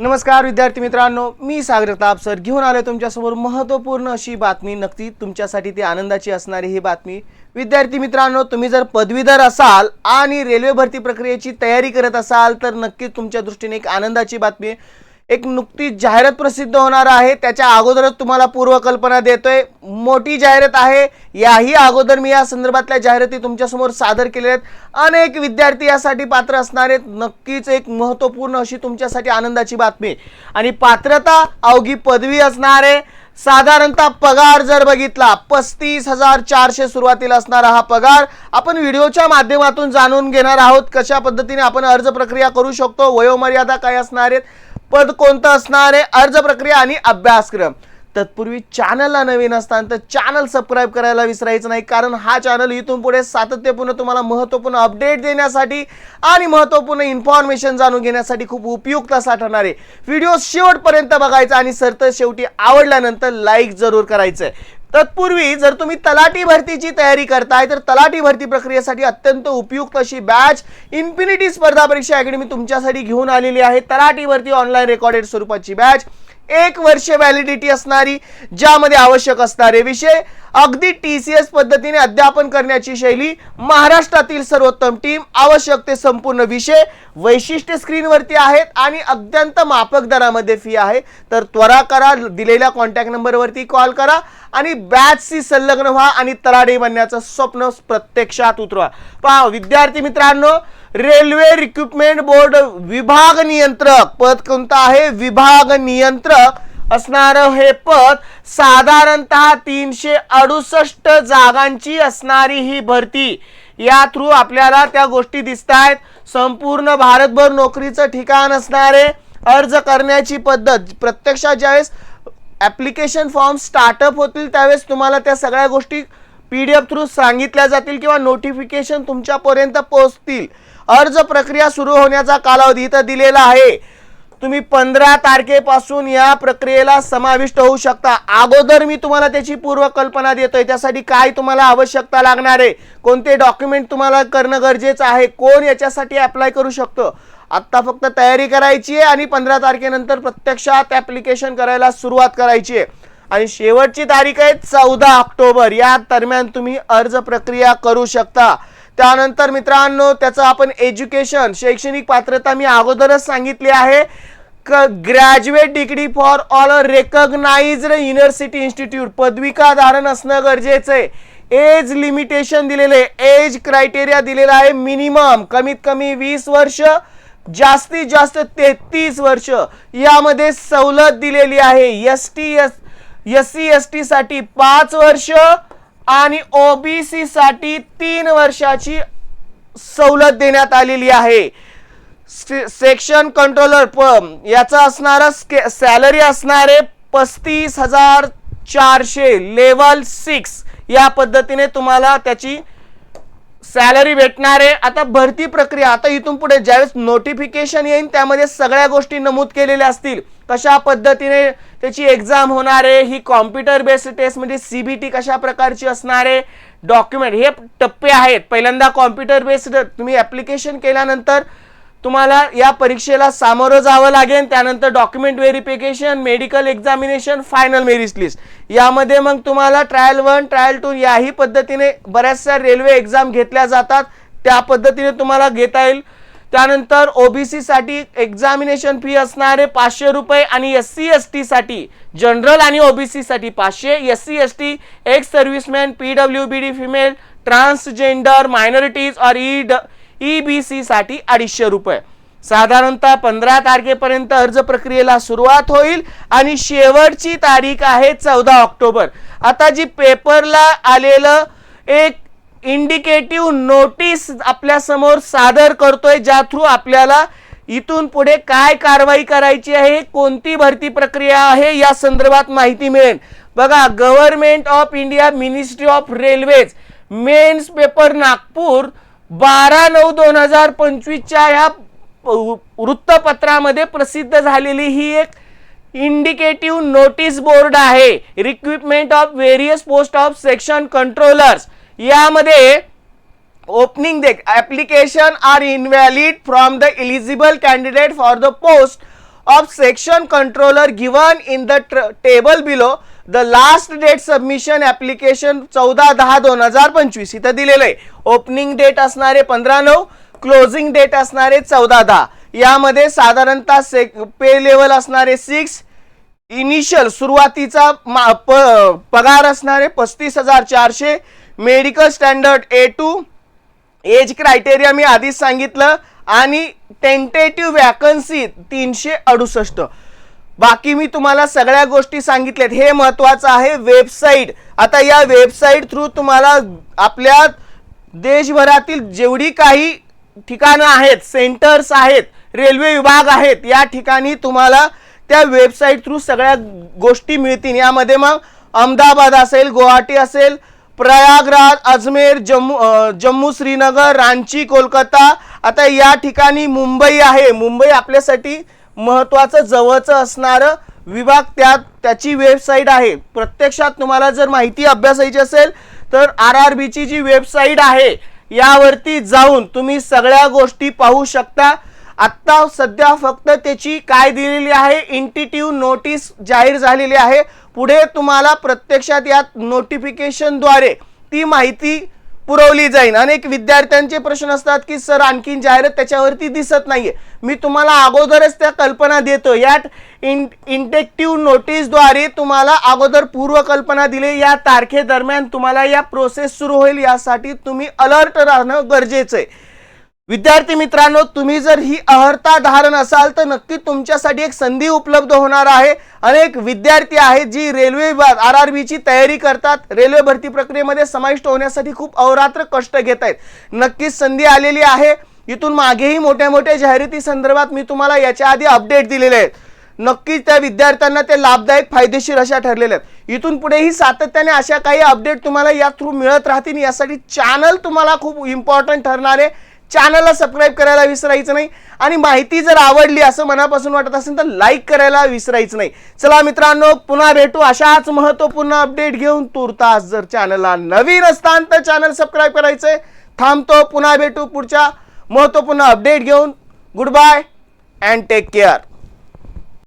नमस्कार विद्यार्थी मित्रांनो. मी सागर ताप सर घेऊन आलो तुमच्यासमोर महत्त्वपूर्ण अशी बातमी. नक्की तुमच्यासाठी ती आनंदाची असणारी ही बातमी. विद्यार्थी मित्रांनो तुम्ही जर पदवीधर असाल आणि रेल्वे भरती प्रक्रियेची तयारी करत असाल तर नक्कीच तुमच्या दृष्टीने एक आनंदाची बातमी आहे. एक नुकतीच जाहिरात प्रसिद्ध होणार आहे. त्याच्या अगोदरच तुम्हाला पूर्वकल्पना देतोय. मोठी जाहिरात आहे. याही अगोदर मी या संदर्भातल्या जाहिराती तुमच्यासमोर सादर केलेल्या आहेत. अनेक विद्यार्थी यासाठी पात्र असणार आहेत. नक्कीच एक महत्त्वपूर्ण अशी तुमच्यासाठी आनंदाची बातमी आणि पात्रता अवघी पदवी असणार आहे. साधारणतः पगार जर बघितला पस्तीस हजार चारशे सुरुवातीला असणारा हा पगार आपण व्हिडिओच्या माध्यमातून जाणून घेणार आहोत. कशा पद्धतीने आपण अर्ज प्रक्रिया करू शकतो? वयोमर्यादा काय असणार आहेत? पद कोणतं असणार आहे? अर्ज प्रक्रिया आणि अभ्यासक्रम. तत्पूर्वी चॅनलला नवीन असताना तर चॅनल सबस्क्राईब करायला विसरायचं नाही कारण हा चॅनल इथून पुढे सातत्यपूर्ण तुम्हाला महत्त्वपूर्ण अपडेट देण्यासाठी आणि महत्त्वपूर्ण इन्फॉर्मेशन जाणून घेण्यासाठी खूप उपयुक्त असा ठरणार आहे. व्हिडिओ शेवटपर्यंत बघायचा आणि सरत शेवटी आवडल्यानंतर लाईक जरूर करायचं. आहे तत्पूर्वी जर तुम्ही तलाठी भरतीची तयारी करताय तर तलाठी भरती प्रक्रियेसाठी अत्यंत उपयुक्त अशी बॅच इन्फिनिटी स्पर्धा परीक्षा अकॅडमी तुमच्यासाठी घेऊन आलेली आहे. तलाठी भरती ऑनलाईन रेकॉर्डेड स्वरूपाची बॅच एक वर्ष व्हॅलिडिटी असणारी ज्यामध्ये आवश्यक असणारे विषय अगदी टी सी एस पद्धतीने अध्यापन करण्याची शैली महाराष्ट्रातील सर्वोत्तम टीम आवश्यक ते संपूर्ण विषय वैशिष्ट्य स्क्रीनवरती आहेत आणि अत्यंत माफक दरामध्ये फी आहे. तर त्वरा करा दिलेल्या कॉन्टॅक्ट नंबरवरती कॉल करा आणि बॅचशी संलग्न व्हा आणि तराडे बनण्याचं स्वप्न प्रत्यक्षात उतरवा. पहा विद्यार्थी मित्रांनो रेल्वे रिक्रुटमेंट बोर्ड विभाग नियंत्रक पद कोणतं आहे? विभाग नियंत्रक असणारं हे पद साधारणतः तीनशे अडुसष्ट जागांची असणारी ही भरती. या थ्रू आपल्याला त्या गोष्टी दिसत आहेत संपूर्ण भारतभर नोकरीचं ठिकाण असणारे अर्ज करण्याची पद्धत. प्रत्यक्षात ज्यावेळेस ॲप्लिकेशन फॉर्म स्टार्टअप होतील त्यावेळेस तुम्हाला त्या सगळ्या गोष्टी पी डी एफ थ्रू सांगितल्या जातील किंवा नोटिफिकेशन तुमच्यापर्यंत पोहोचतील. अर्ज प्रक्रिया सुरू होण्याचा कालावधी इथं दिलेला आहे. तुम्ही पंधरा तारखेपासून या प्रक्रियेला समाविष्ट होऊ शकता. अगोदर मी तुम्हाला त्याची पूर्वकल्पना देतोय. त्यासाठी काय तुम्हाला आवश्यकता लागणार आहे? कोणते डॉक्युमेंट तुम्हाला करणं गरजेचं आहे? कोण याच्यासाठी अप्लाय करू शकतो? आत्ता फक्त तयारी करायची आहे आणि पंधरा तारखेनंतर प्रत्यक्षात ॲप्लिकेशन करायला सुरुवात करायची आहे. आणि शेवटची तारीख आहे चौदा ऑक्टोबर. या दरम्यान तुम्ही अर्ज प्रक्रिया करू शकता. त्यानंतर मित्रांनो त्याचं आपण एज्युकेशन शैक्षणिक पात्रता मी अगोदरच सांगितली आहे. Graduate degree for all recognized university institute पदविका धारण असणं गरजेचं आहे. एज लिमिटेशन दिलेले एज क्रायटेरिया दिलेला आहे मिनिमम कमीत कमी वीस वर्ष जास्तीत जास्त तेहतीस वर्ष. यामध्ये सवलत दिलेली आहे S T S S C S टीसाठी पाच वर्ष आणि ओबीसी साठी तीन वर्षाची सवलत देण्यात आलेली आहे. सेक्शन कंट्रोलर प याचा असणारा सॅलरी असणारे पस्तीस हजार चारशे लेवल सिक्स या पद्धतीने तुम्हाला त्याची सॅलरी भेटणार आहे आता भरती प्रक्रिया आता इथून पुढे ज्यावेळेस नोटिफिकेशन येईल त्यामध्ये सगळ्या गोष्टी नमूद केलेल्या असतील. कशा पद्धतीने त्याची एक्झाम होणार आहे ही कॉम्प्युटर बेस्ड टेस्ट म्हणजे सीबीटी कशा प्रकारची असणार आहे डॉक्युमेंट हे टप्पे आहेत. पहिल्यांदा कॉम्प्युटर बेस्ड तुम्ही ऍप्लिकेशन केल्यानंतर तुम्हाला या परीक्षेला सामोरं जावं लागेल. त्यानंतर document verification medical examination final merit list यामध्ये मग तुम्हाला ट्रायल वन ट्रायल टू याही पद्धतीने बऱ्याचशा रेल्वे एक्झाम घेतल्या जातात. त्या पद्धतीने तुम्हाला घेता येईल. त्यानंतर ओबीसी साठी एक्झामिनेशन फी असणारे पाचशे रुपये आणि एस सी एस टी साठी जनरल आणि ओबीसी साठी पाचशे. S C S T ex serviceman P W B D female transgender minorities और ई ड बी साठी अडीचशे रुपये. साधारणतः पंधरा तारखेपर्यंत अर्ज प्रक्रियेला सुरुवात होईल आणि शेवटची तारीख आहे चौदा ऑक्टोबर. आता जी पेपरला आलेलं एक इंडिकेटिव्ह नोटीस आपल्यासमोर सादर करतोय ज्या थ्रू आपल्याला इथून पुढे काय कारवाई करायची आहे कोणती भरती प्रक्रिया आहे या संदर्भात माहिती मिळेल. बघा Government of India Ministry of Railways men's paper Nagpur बारा नऊ दोन हजार पंचवीसच्या ह्या वृत्तपत्रामध्ये प्रसिद्ध झालेली ही एक इंडिकेटिव्ह नोटीस बोर्ड आहे. Recruitment of various post of section controllers यामध्ये ओपनिंग देख application are invalid from the eligible candidate for the post of section controller given in the table below the last date submission application चौदा दहा दोन हजार पंचवीस. इथं दिलेलं आहे. ओपनिंग डेट असणारे पंधरा नऊ क्लोजिंग डेट असणारे चौदा दहा. यामध्ये साधारणतः से पे लेवल असणारे सिक्स इनिशियल सुरुवातीचा मा- प- पगार असणारे पस्तीस हजार चारशे medical standard A two age criteria मी आधीच सांगितलं आणि टेंटेटिव्ह वॅकन्सी तीनशे अडुसष्ट. बाकी मी तुम्हाला सगळ्या गोष्टी सांगितल्यात. हे महत्वाचं आहे वेबसाईट. आता या वेबसाईट थ्रू तुम्हाला आपल्या देशभरातील जेवढी काही ठिकाणं आहेत सेंटर्स आहेत रेल्वे विभाग आहेत या ठिकाणी तुम्हाला त्या वेबसाईट थ्रू सगळ्या गोष्टी मिळतील. यामध्ये मग अहमदाबाद असेल गुवाहाटी असेल प्रयागराज अजमेर जम्मू जम्मू श्रीनगर रांची कोलकाता. आता या ठिकाणी मुंबई आहे. मुंबई आपल्यासाठी महत्वाचं जवळचं असणारं विभाग त्यात त्याची वेबसाईट आहे. प्रत्यक्षात तुम्हाला जर माहिती अभ्यासायची असेल तर आर आर बीची जी वेबसाईट आहे यावरती जाऊन तुम्ही सगळ्या गोष्टी पाहू शकता. आत्ता सध्या फक्त त्याची काय दिलेली आहे इंटिट्यू नोटीस जाहीर झालेली आहे. पुढे तुम्हाला प्रत्यक्षात यात नोटिफिकेशनद्वारे ती माहिती पुरवली जाईल अनेक विद्यार्थ्यांचे प्रश्न असतात की सर आणखीन जाहिरात त्याच्यावरती दिसत नाहीये. मी तुम्हाला अगोदरच त्या कल्पना देतो. यात इन इंटेक्टिव्ह नोटीसद्वारे तुम्हाला अगोदर पूर्वकल्पना दिली. या तारखेदरम्यान तुम्हाला या प्रोसेस सुरू होईल. यासाठी तुम्ही अलर्ट राहणं गरजेचं आहे. विद्यार्थी मित्रांनो तुम्ही जर ही अहर्ता धारण असाल तर नक्की तुमच्यासाठी एक संधी उपलब्ध होणार आहे. अनेक विद्यार्थी आहेत जी रेल्वे आर आर बीची तयारी करतात. रेल्वे भरती प्रक्रियेमध्ये समाविष्ट होण्यासाठी खूप अहोरात्र कष्ट घेत आहेत. नक्कीच संधी आलेली आहे. इथून मागेही मोठ्या मोठ्या जाहिराती संदर्भात मी तुम्हाला याच्या आधी अपडेट दिलेले आहेत. नक्कीच त्या विद्यार्थ्यांना ते लाभदायक फायदेशीर अशा ठरलेल्या आहेत. इथून पुढेही सातत्याने अशा काही अपडेट तुम्हाला या थ्रू मिळत राहतील. यासाठी चॅनल तुम्हाला खूप इम्पॉर्टंट ठरणार आहे. चॅनलला सबस्क्राईब करायला विसरायचं नाही. आणि माहिती जर आवडली असं मनापासून वाटत असेल तर लाईक करायला विसरायचं नाही. चला मित्रांनो पुन्हा भेटू अशाच महत्त्वपूर्ण अपडेट घेऊन तुर्तास जर चॅनलला नवीन असतान तर चॅनल सबस्क्राईब करायचंय. थांबतो पुन्हा भेटू पुढच्या महत्त्वपूर्ण अपडेट घेऊन. Good bye and take care